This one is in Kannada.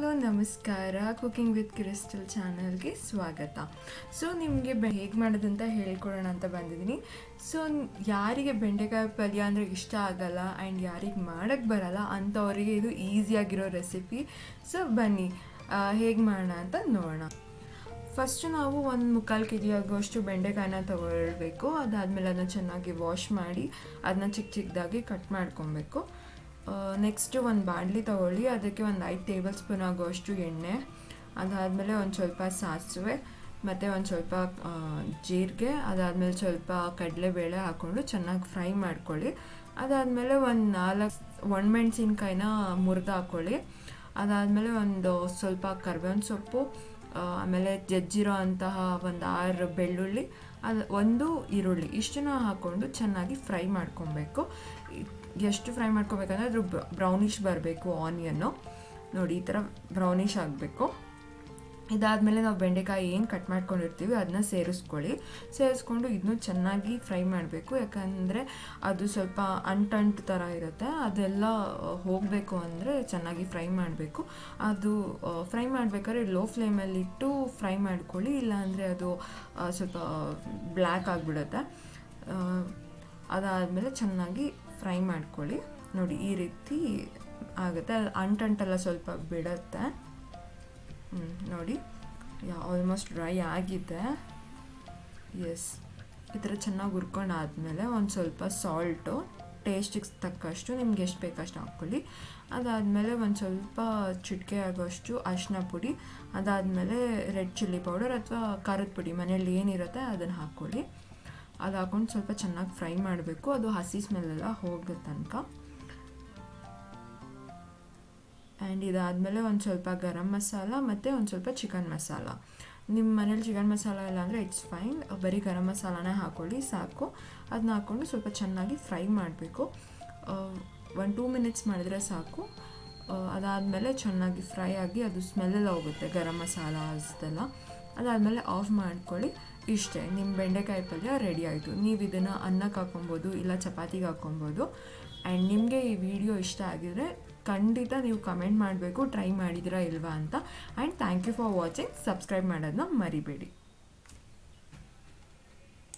ಹಲೋ, ನಮಸ್ಕಾರ. ಕುಕಿಂಗ್ ವಿತ್ ಕ್ರಿಸ್ಟಲ್ ಚಾನಲ್ಗೆ ಸ್ವಾಗತ. ಸೊ ನಿಮಗೆ ಹೇಗೆ ಮಾಡೋದಂತ ಹೇಳ್ಕೊಡೋಣ ಅಂತ ಬಂದಿದ್ದೀನಿ. ಸೊ ಯಾರಿಗೆ ಬೆಂಡೆಕಾಯಿ ಪಲ್ಯ ಅಂದರೆ ಇಷ್ಟ ಆಗಲ್ಲ ಆ್ಯಂಡ್ ಯಾರಿಗೆ ಮಾಡೋಕ್ಕೆ ಬರಲ್ಲ ಅಂಥವರಿಗೆ ಇದು ಈಸಿಯಾಗಿರೋ ರೆಸಿಪಿ ಸೊ ಬನ್ನಿ. ಹೇಗೆ ಮಾಡೋಣ ಅಂತ ನೋಡೋಣ. ಫಸ್ಟು ನಾವು ಒಂದು ಮುಕ್ಕಾಲು ಕೆ ಜಿ ಆಗುವಷ್ಟು ಬೆಂಡೆಕಾಯಿನ ತಗೊಳ್ಬೇಕು. ಅದಾದಮೇಲೆ ಅದನ್ನ ಚೆನ್ನಾಗಿ ವಾಶ್ ಮಾಡಿ, ಅದನ್ನ ಚಿಕ್ಕ ಚಿಕ್ಕದಾಗಿ ಕಟ್ ಮಾಡ್ಕೊಬೇಕು. ನೆಕ್ಸ್ಟು ಒಂದು ಬಾಣಲಿ ತಗೊಳ್ಳಿ. ಅದಕ್ಕೆ ಒಂದು ಐದು ಟೇಬಲ್ ಸ್ಪೂನ್ ಆಗುವಷ್ಟು ಎಣ್ಣೆ. ಅದಾದಮೇಲೆ ಒಂದು ಸ್ವಲ್ಪ ಸಾಸಿವೆ, ಮತ್ತು ಒಂದು ಸ್ವಲ್ಪ ಜೀರಿಗೆ, ಅದಾದಮೇಲೆ ಸ್ವಲ್ಪ ಕಡಲೆಬೇಳೆ ಹಾಕ್ಕೊಂಡು ಚೆನ್ನಾಗಿ ಫ್ರೈ ಮಾಡ್ಕೊಳ್ಳಿ. ಅದಾದಮೇಲೆ ಒಂದು ನಾಲ್ಕು ಒಣಮೆಣ್ಸಿನ್ಕಾಯಿನ ಮುರಿದು ಹಾಕ್ಕೊಳ್ಳಿ ಅದಾದಮೇಲೆ ಒಂದು ಸ್ವಲ್ಪ ಕರ್ಬೇವಿನ ಸೊಪ್ಪು ಆಮೇಲೆ ಜಜ್ಜಿರೋ ಅಂತಹ ಒಂದು ಆರು ಬೆಳ್ಳುಳ್ಳಿ, ಅದು ಒಂದು ಈರುಳ್ಳಿ. ಇಷ್ಟನ್ನ ಹಾಕ್ಕೊಂಡು ಚೆನ್ನಾಗಿ ಫ್ರೈ ಮಾಡ್ಕೊಬೇಕು. ಎಷ್ಟು ಫ್ರೈ ಮಾಡ್ಕೊಬೇಕಂದ್ರೆ ಅದ್ರ ಬ್ರೌನಿಷ್ ಬರಬೇಕು, ಆನಿಯನ್ನು. ನೋಡಿ, ಈ ಥರ ಬ್ರೌನಿಷ್ ಆಗಬೇಕು. ಇದಾದಮೇಲೆ ನಾವು ಬೆಂಡೆಕಾಯಿ ಏನು ಕಟ್ ಮಾಡ್ಕೊಂಡಿರ್ತೀವಿ ಅದನ್ನ ಸೇರಿಸ್ಕೊಳ್ಳಿ. ಸೇರಿಸ್ಕೊಂಡು ಇದನ್ನು ಚೆನ್ನಾಗಿ ಫ್ರೈ ಮಾಡಬೇಕು. ಯಾಕಂದರೆ ಅದು ಸ್ವಲ್ಪ ಅಂಟಂಟ್ ಥರ ಇರುತ್ತೆ. ಅದೆಲ್ಲ ಹೋಗಬೇಕು ಅಂದರೆ ಚೆನ್ನಾಗಿ ಫ್ರೈ ಮಾಡಬೇಕು. ಅದು ಫ್ರೈ ಮಾಡಬೇಕಾದ್ರೆ ಲೋ ಫ್ಲೇಮಲ್ಲಿ ಇಟ್ಟು ಫ್ರೈ ಮಾಡ್ಕೊಳ್ಳಿ. ಇಲ್ಲಾಂದರೆ ಅದು ಸ್ವಲ್ಪ ಬ್ಲ್ಯಾಕ್ ಆಗಿಬಿಡುತ್ತೆ. ಅದಾದಮೇಲೆ ಚೆನ್ನಾಗಿ ಫ್ರೈ ಮಾಡ್ಕೊಳ್ಳಿ. ನೋಡಿ, ಈ ರೀತಿ ಆಗುತ್ತೆ. ಅದು ಅಂಟಂಟೆಲ್ಲ ಸ್ವಲ್ಪ ಬಿಡುತ್ತೆ. ಹ್ಮ್, ನೋಡಿ ಆಲ್ಮೋಸ್ಟ್ ಡ್ರೈ ಆಗಿದೆ. ಎಸ್ ಈ ಥರ ಚೆನ್ನಾಗಿ ಹುರ್ಕೊಂಡು ಆದಮೇಲೆ ಒಂದು ಸ್ವಲ್ಪ ಸಾಲ್ಟು ಟೇಸ್ಟಿಗೆ ತಕ್ಕಷ್ಟು ನಿಮ್ಗೆ ಎಷ್ಟು ಬೇಕಷ್ಟು ಹಾಕ್ಕೊಳ್ಳಿ. ಅದಾದಮೇಲೆ ಒಂದು ಸ್ವಲ್ಪ ಚಿಟಿಕೆ ಆಗೋಷ್ಟು ಅರಿಶಿನ ಪುಡಿ ಅದಾದಮೇಲೆ ರೆಡ್ ಚಿಲ್ಲಿ ಪೌಡರ್ ಅಥವಾ ಖಾರದ ಪುಡಿ ಮನೆಯಲ್ಲಿ ಏನಿರುತ್ತೆ ಅದನ್ನು ಹಾಕ್ಕೊಳ್ಳಿ. ಅದು ಹಾಕ್ಕೊಂಡು ಸ್ವಲ್ಪ ಚೆನ್ನಾಗಿ ಫ್ರೈ ಮಾಡಬೇಕು. ಅದು ಹಸಿ ಸ್ಮೆಲ್ಲೆಲ್ಲ ಹೋಗೋ ತನಕ. ಆ್ಯಂಡ್ ಇದಾದಮೇಲೆ ಒಂದು ಸ್ವಲ್ಪ ಗರಂ ಮಸಾಲ ಮತ್ತು ಒಂದು ಸ್ವಲ್ಪ ಚಿಕನ್ ಮಸಾಲ. ನಿಮ್ಮ ಮನೇಲಿ ಚಿಕನ್ ಮಸಾಲ ಇಲ್ಲ ಅಂದರೆ ಇಟ್ಸ್ ಫೈನ್ ಬರೀ ಗರಂ ಮಸಾಲಾನೇ ಹಾಕ್ಕೊಳ್ಳಿ ಸಾಕು. ಅದನ್ನ ಹಾಕ್ಕೊಂಡು ಸ್ವಲ್ಪ ಚೆನ್ನಾಗಿ ಫ್ರೈ ಮಾಡಬೇಕು. ಒಂದು ಟೂ ಮಿನಿಟ್ಸ್ ಮಾಡಿದ್ರೆ ಸಾಕು. ಅದಾದಮೇಲೆ ಚೆನ್ನಾಗಿ ಫ್ರೈ ಆಗಿ ಅದು ಸ್ಮೆಲ್ಲೆಲ್ಲ ಹೋಗುತ್ತೆ, ಗರಂ ಮಸಾಲ ಅಷ್ಟೆಲ್ಲ. ಅದಾದಮೇಲೆ ಆಫ್ ಮಾಡ್ಕೊಳ್ಳಿ. ಇಷ್ಟೇ ನಿಮ್ಮ ಬೆಂಡೆಕಾಯಿ ಪಲ್ಯ ರೆಡಿ ಆಯಿತು. ನೀವು ಇದನ್ನು ಅನ್ನಕ್ಕೆ ಹಾಕೊಬೋದು ಇಲ್ಲ ಚಪಾತಿಗೆ ಹಾಕ್ಕೊಬೋದು. ಆ್ಯಂಡ್ ನಿಮಗೆ ಈ ವಿಡಿಯೋ ಇಷ್ಟ ಆಗಿದ್ರೆ ಖಂಡಿತ ನೀವು ಕಮೆಂಟ್ ಮಾಡಬೇಕು ಟ್ರೈ ಮಾಡಿದಿರಾ ಇಲ್ವಾ ಅಂತ. And thank you for watching subscribe ಮಾಡೋದನ್ನ ಮರಿಬೇಡಿ.